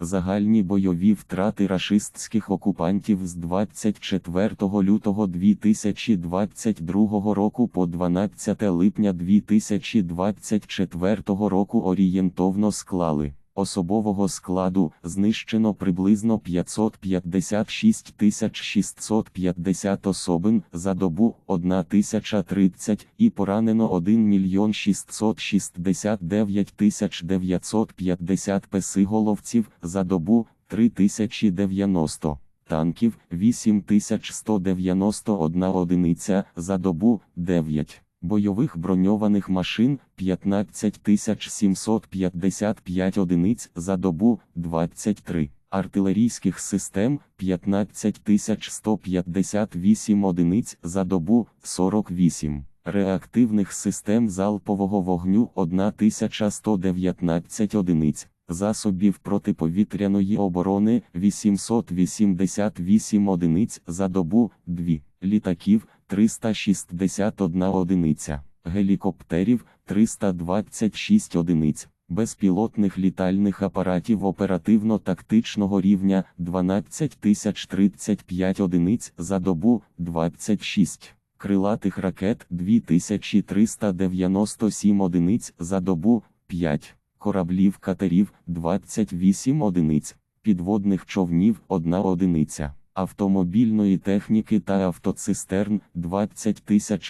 Загальні бойові втрати рашистських окупантів з 24 лютого 2022 року по 12 липня 2024 року орієнтовно склали. Особового складу знищено приблизно 556 650 особин за добу 1030 і поранено 1 мільйон 669 950 песиголовців за добу 3090. Танків 8191 одиниця за добу 9 бойових броньованих машин 15755 одиниць за добу 23, артилерійських систем 15158 одиниць за добу 48, реактивних систем залпового вогню 1119 одиниць. Засобів протиповітряної оборони 888 одиниць за добу 2, літаків 361 одиниця, гелікоптерів 326 одиниць, безпілотних літальних апаратів оперативно-тактичного рівня 12035 одиниць за добу 26. Крилатих ракет 2397 одиниць за добу 5, кораблів катерів 28 одиниць, підводних човнів 1 одиниця автомобільної техніки та автоцистерн 20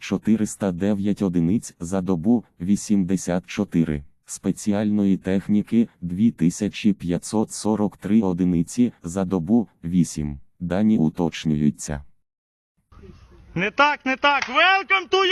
409 одиниць за добу 84, спеціальної техніки 2543 одиниці за добу 8. Дані уточнюються. Не так, не так. Welcome to